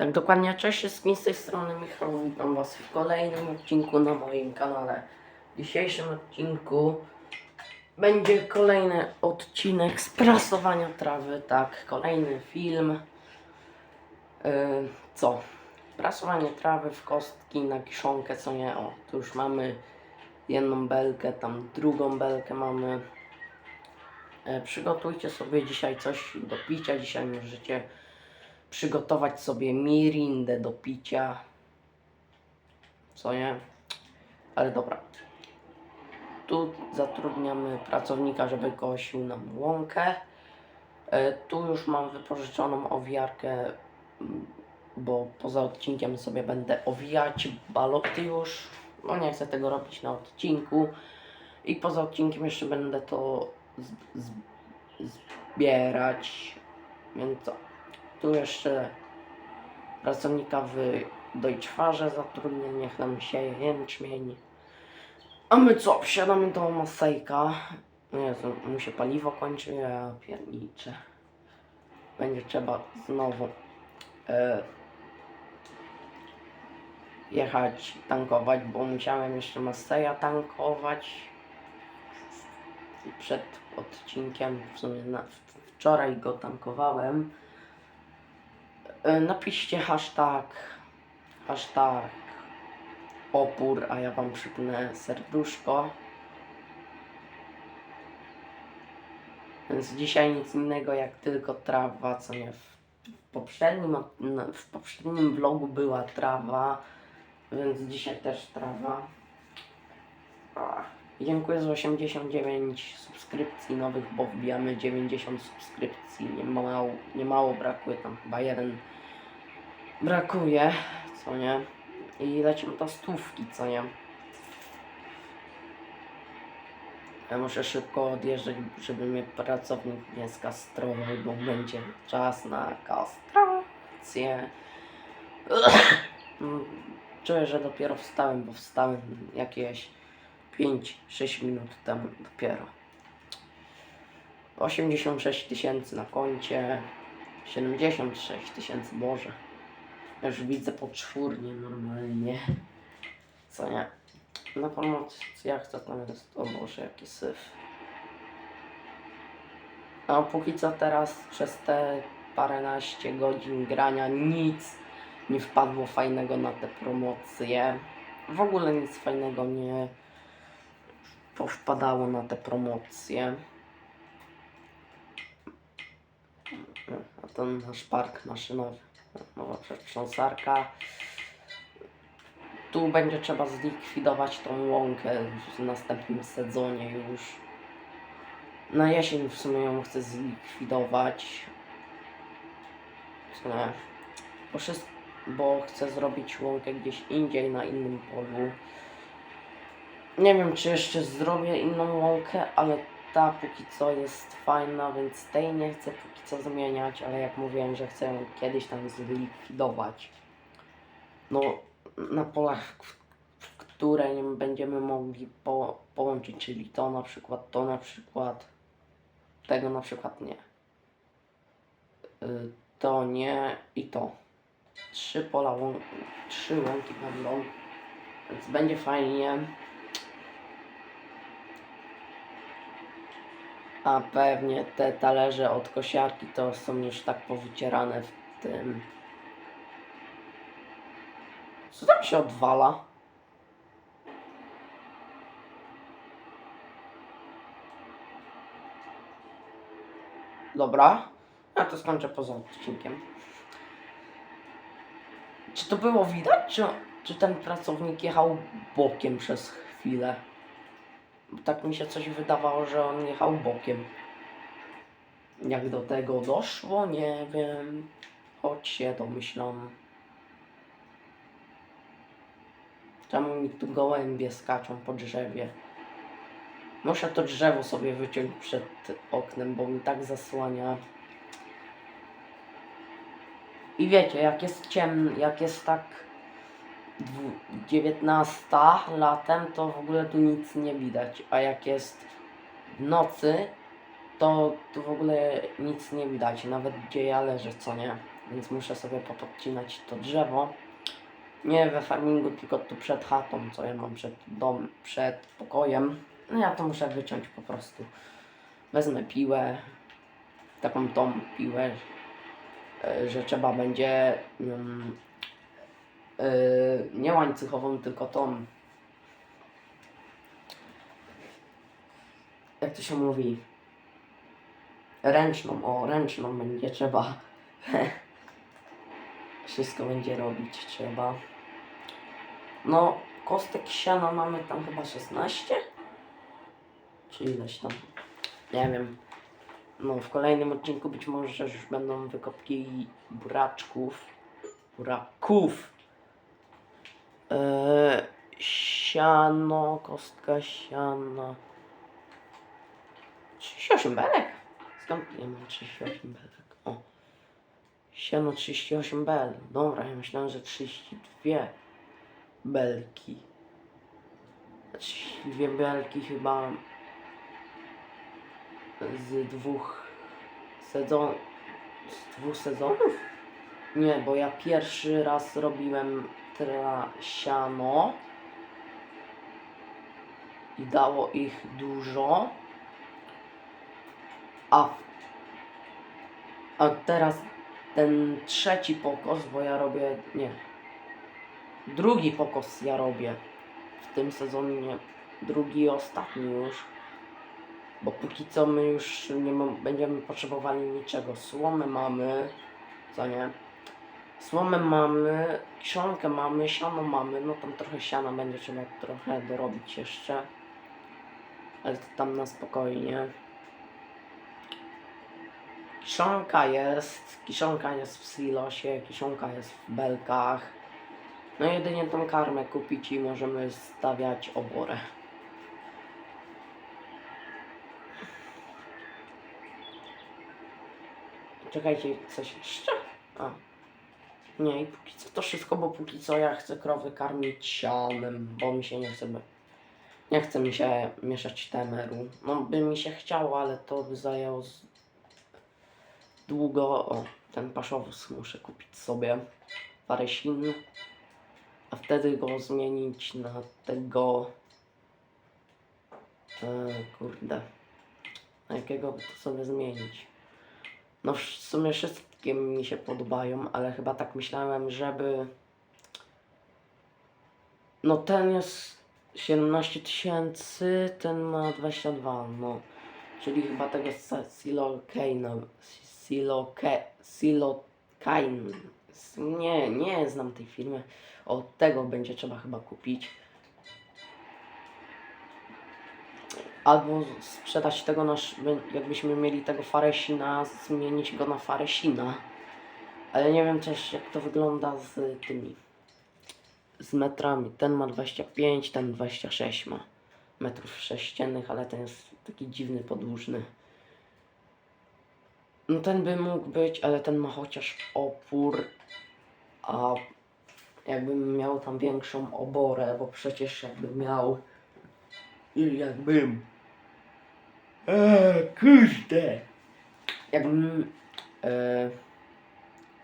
Tak dokładnie, cześć wszystkim z tej strony Michał, witam was w kolejnym odcinku na moim kanale. W dzisiejszym odcinku będzie kolejny odcinek z prasowania trawy, tak, kolejny film. Yy, co? Prasowanie trawy w kostki na kiszonkę, co nie? O, tu już mamy jedną belkę, tam drugą belkę mamy. E, przygotujcie sobie dzisiaj coś do picia, dzisiaj możecie przygotować sobie mirindę do picia. Co nie? Ale dobra. Tu zatrudniamy pracownika, żeby kosił nam łąkę. E, Tu już mam wypożyczoną owijarkę, m, bo poza odcinkiem sobie będę owijać baloty już. No nie chcę tego robić na odcinku. I poza odcinkiem jeszcze będę to zbierać. Więc co? Tu jeszcze pracownika w Deutschfarze zatrudnię, niech nam sieje jęczmień. A my co? Wsiadamy do Masejka. Jezu, mu się paliwo kończy, ja pierniczę. Będzie trzeba znowu e, jechać tankować, bo musiałem jeszcze Maseja tankować przed odcinkiem, w sumie na, wczoraj go tankowałem. E, Napiszcie hashtag, hashtag opór, a ja wam przypnę serduszko. Więc dzisiaj nic innego jak tylko trawa, co nie w poprzednim, no, w poprzednim vlogu była trawa, więc dzisiaj też trawa. Ach, Dziękuję za 89 subskrypcji nowych, bo wbijamy 90 subskrypcji. Nie mało, nie mało brakuje, tam chyba jeden brakuje, co nie? I lecimy do stówki, co nie? Ja muszę szybko odjeżdżać, żeby mnie pracownik nie skastrował, bo będzie czas na kastrację. Mm, Czuję, że dopiero wstałem, bo wstałem jakieś 5-6 minut temu dopiero. 86 tysięcy na koncie, 76 tysięcy może. Już widzę poczwórnie normalnie. Co nie? Na pomoc jak to tam jest? O Boże, jaki syf. A póki co teraz przez te paręnaście godzin grania nic nie wpadło fajnego na te promocje. W ogóle nic fajnego nie powpadało na te promocje. A to nasz park maszynowy. Nowa przetrząsarka. Tu będzie trzeba zlikwidować tą łąkę w następnym sezonie już. Na jesień w sumie ją chcę zlikwidować. Nie? Bo, bo chcę zrobić łąkę gdzieś indziej, na innym polu. Nie wiem, czy jeszcze zrobię inną łąkę, ale ta póki co jest fajna, więc tej nie chcę póki co zmieniać, ale jak mówiłem, że chcę ją kiedyś tam zlikwidować. No, na polach, które będziemy mogli po, połączyć, czyli to na przykład, to na przykład, tego na przykład nie. Y, to nie i to. Trzy pola, łą- trzy łąki będą, więc będzie fajnie. A pewnie te talerze od kosiarki to są już tak powycierane w tym. Co tam się odwala? Dobra, ja to skończę poza odcinkiem. Czy to było widać, czy, czy ten pracownik jechał bokiem przez chwilę? Tak mi się coś wydawało, że on jechał bokiem. Jak do tego doszło, nie wiem. Choć się domyślam. Czemu mi tu gołębie skaczą po drzewie? Muszę to drzewo sobie wyciąć przed oknem, bo mi tak zasłania. I wiecie, jak jest ciemno, jak jest tak 19 latem, to w ogóle tu nic nie widać. A jak jest w nocy, to tu w ogóle nic nie widać. Nawet gdzie ja leżę, co nie. więc muszę sobie popodcinać to drzewo. Nie we farmingu, tylko tu przed chatą, co ja mam przed dom, przed pokojem. No ja to muszę wyciąć po prostu. Wezmę piłę, taką tą piłę, e, że trzeba będzie e, nie łańcuchową, tylko tą. Jak to się mówi? Ręczną, o ręczną będzie trzeba. Wszystko będzie robić trzeba. No kostek siana mamy tam chyba 16 czy ileś tam? Nie wiem. No w kolejnym odcinku być może już będą wykopki buraczków. Buraków eee, siano kostka siana 38 belek? Skąd ja mam 38 belek? O. Siano 38 bel. Dobra, ja myślałem, że 32 belki. 32 belki chyba z dwóch sezon... z dwóch sezonów? Nie, bo ja pierwszy raz robiłem trasiano i dało ich dużo. A, a teraz ten trzeci pokos, bo ja robię, nie, drugi pokos ja robię w tym sezonie, drugi i ostatni już, bo póki co my już nie będziemy potrzebowali niczego, słomy mamy, co nie, słomę mamy, kiszonkę mamy, siano mamy, no tam trochę siana będzie trzeba trochę dorobić jeszcze, ale to tam na spokojnie. Kiszonka jest, kiszonka jest w silosie, kiszonka jest w belkach. No jedynie tą karmę kupić i możemy stawiać oborę. Czekajcie, coś jeszcze? A. Nie, i póki co to wszystko, bo póki co ja chcę krowy karmić sianem, bo mi się nie chce... by- Nie chce mi się mieszać temeru. No by mi się chciało, ale to by zajęło z długo. O, ten paszowóz muszę kupić sobie. Parę sin. A wtedy go zmienić na tego. E, kurde. Na jakiego by to sobie zmienić? No w sumie wszystkie mi się podobają, ale chyba tak myślałem, żeby. No ten jest 17 tysięcy, ten ma 22, no. Czyli chyba tego Silokaina. Siloke, Silokain. Nie, nie znam tej firmy. Od tego będzie trzeba chyba kupić. Albo sprzedać tego nasz, jakbyśmy mieli tego Faresina, zmienić go na Faresina. Ale nie wiem też jak to wygląda z tymi z metrami. Ten ma 25, ten 26 ma metrów sześciennych, ale ten jest taki dziwny, podłużny. No ten by mógł być, ale ten ma chociaż opór, a jakbym miał tam większą oborę, bo przecież jakbym miał i jakbym eee, kurde jakbym e,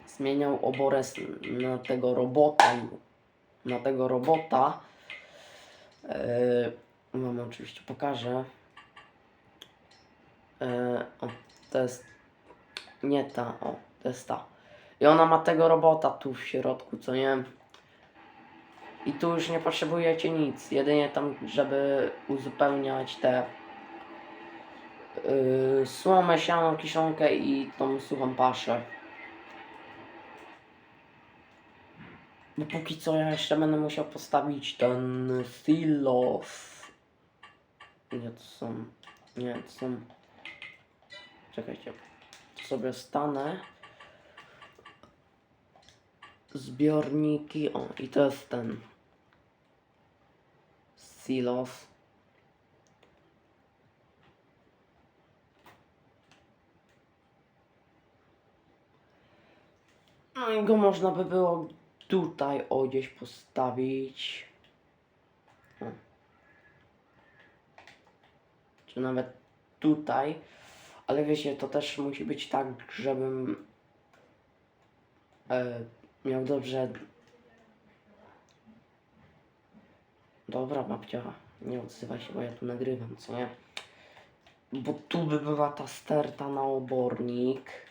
zmieniał oborę z, na tego robota na tego robota e, Wam oczywiście pokażę. E, o, to jest nie ta, o, to jest ta. I ona ma tego robota tu w środku, co nie? I tu już nie potrzebujecie nic, jedynie tam, żeby uzupełniać te yy, słomę, siano, kiszonkę i tą suchą paszę. Bo póki co ja jeszcze będę musiał postawić ten silos. Nie, to są. Nie, to są. Czekajcie. Sobie stanę. Zbiorniki. O, i to jest ten. Silos. Go można by było tutaj o gdzieś postawić. Czy nawet tutaj. Ale wiecie, to też musi być tak, żebym e, miał dobrze. Dobra, babcia, nie odzywaj się, bo ja tu nagrywam, co nie? Bo tu by była ta sterta na obornik.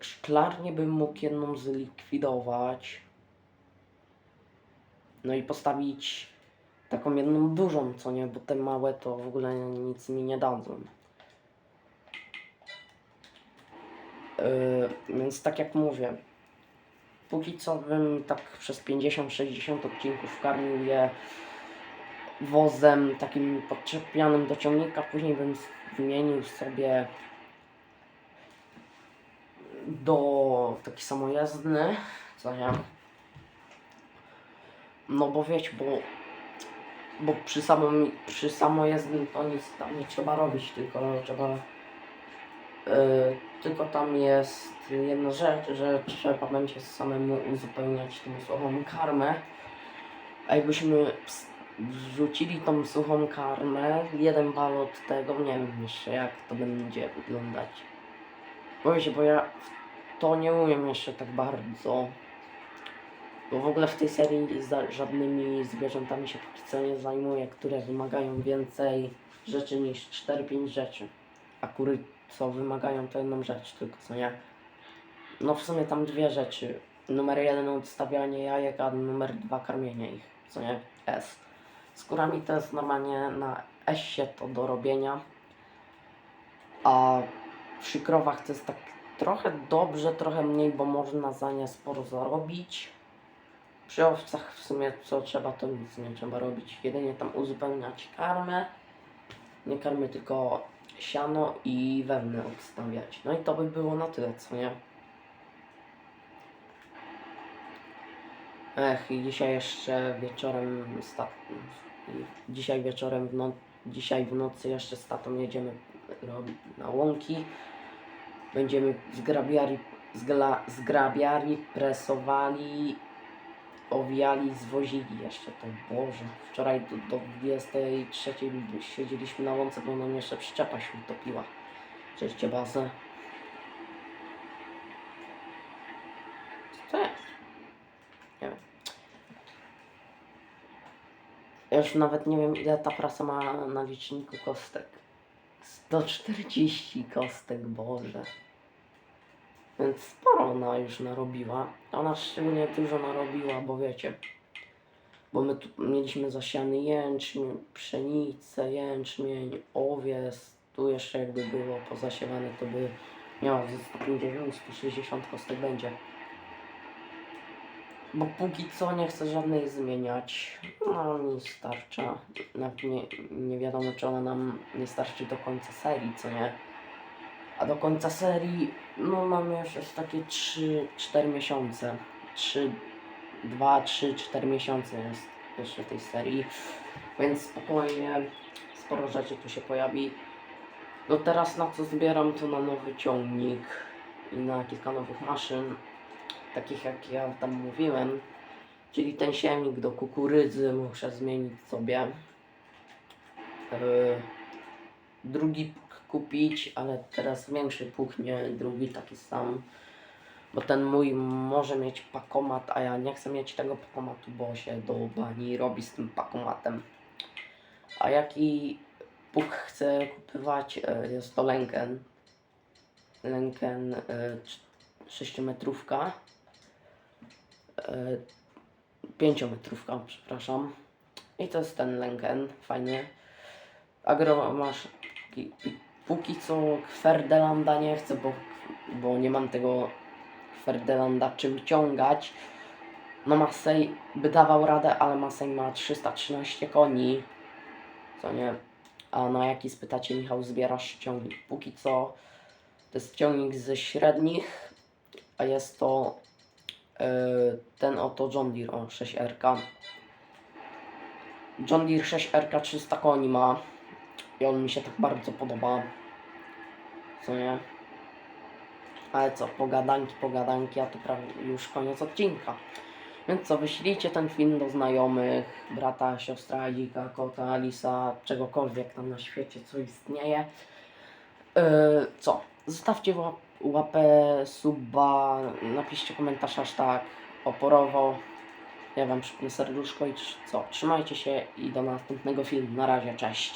Szklarnię bym mógł jedną zlikwidować. No i postawić taką jedną dużą, co nie? Bo te małe to w ogóle nic mi nie dadzą. Yy, więc tak jak mówię, póki co bym tak przez 50-60 odcinków karmił je wozem takim podczepianym do ciągnika, później bym zmienił sobie do taki samojezdny, co nie? No bo wiecie, bo, bo przy, samym, przy samojezdnym to nic tam nie trzeba robić, tylko trzeba Yy, tylko tam jest jedna rzecz, że trzeba będzie samemu uzupełniać tą suchą karmę. A jakbyśmy wrzucili tą suchą karmę, jeden balot tego, nie wiem jeszcze jak to będzie wyglądać. Bo wiecie, bo ja w to nie umiem jeszcze tak bardzo. Bo w ogóle w tej serii za żadnymi zwierzętami się póki co nie zajmuję, które wymagają więcej rzeczy niż 4-5 rzeczy. A kury co wymagają to jedną rzecz tylko, co nie? No w sumie tam dwie rzeczy. Numer jeden odstawianie jajek, a numer dwa karmienie ich, co nie? S. Z kurami to jest normalnie na S-ie to do robienia. A przy krowach to jest tak trochę dobrze, trochę mniej, bo można za nie sporo zarobić. Przy owcach w sumie co trzeba, to nic nie trzeba robić. Jedynie tam uzupełniać karmę. Nie karmy, tylko siano i wełnę odstawiać. No i to by było na tyle, co nie? Ech, i dzisiaj jeszcze wieczorem sta... i dzisiaj wieczorem w no... dzisiaj w nocy jeszcze z tatą jedziemy na łąki. Będziemy zgrabiali, zgla... zgrabiali, presowali, owijali, zwozili jeszcze to. Boże, wczoraj do, do 23 siedzieliśmy na łące, bo nam jeszcze przyczepa się utopiła. Cześć, bazę. Co to jest? Nie wiem. Ja już nawet nie wiem ile ta prasa ma na liczniku kostek. 140 kostek, Boże. Więc sporo ona już narobiła. Ona szczególnie dużo narobiła, bo wiecie. Bo my tu mieliśmy zasiany jęczmień, pszenicę, jęczmień, owies. Tu jeszcze jakby było pozasiewane, to by miało ze 150-160 kostek będzie. Bo póki co nie chcę żadnej zmieniać. No mi starcza. Nawet nie, nie wiadomo czy ona nam nie starczy do końca serii, co nie? A do końca serii, no mamy jeszcze takie 3-4 miesiące. 3, 2, 3, 4 miesiące jest jeszcze tej serii. Więc spokojnie, sporo rzeczy tu się pojawi. No teraz na co zbieram to na nowy ciągnik i na kilka nowych maszyn. Takich jak ja tam mówiłem. Czyli ten siewnik do kukurydzy muszę zmienić sobie. Drugi pług kupić, ale teraz większy pług, nie drugi taki sam. Bo ten mój może mieć pakomat, a ja nie chcę mieć tego pakomatu, bo się do bani robi z tym pakomatem. A jaki pług chcę kupywać, e, jest to Lenken. Lenken 6 metrówka. 5 metrówka, przepraszam. I to jest ten Lenken, fajnie. Agro masz Póki, co Kwerdelanda nie chcę, bo, bo nie mam tego Kwerdelanda czym ciągać. No Masej by dawał radę, ale Masej ma 313 koni. Co nie? A na jaki spytacie Michał zbierasz ciągnik? Póki co to jest ciągnik ze średnich, a jest to ten oto John Deere o 6R. John Deere 6R 300 koni ma. I on mi się tak bardzo podoba. Co nie? Ale co, pogadanki, pogadanki, a to prawie już koniec odcinka. Więc co, wyślijcie ten film do znajomych, brata, siostra, dzika, kota, lisa, czegokolwiek tam na świecie, co istnieje. Yy, co, zostawcie łap, łapę, suba, napiszcie komentarz hashtag oporowo. Ja wam przypnę serduszko i co, trzymajcie się i do następnego filmu. Na razie, cześć.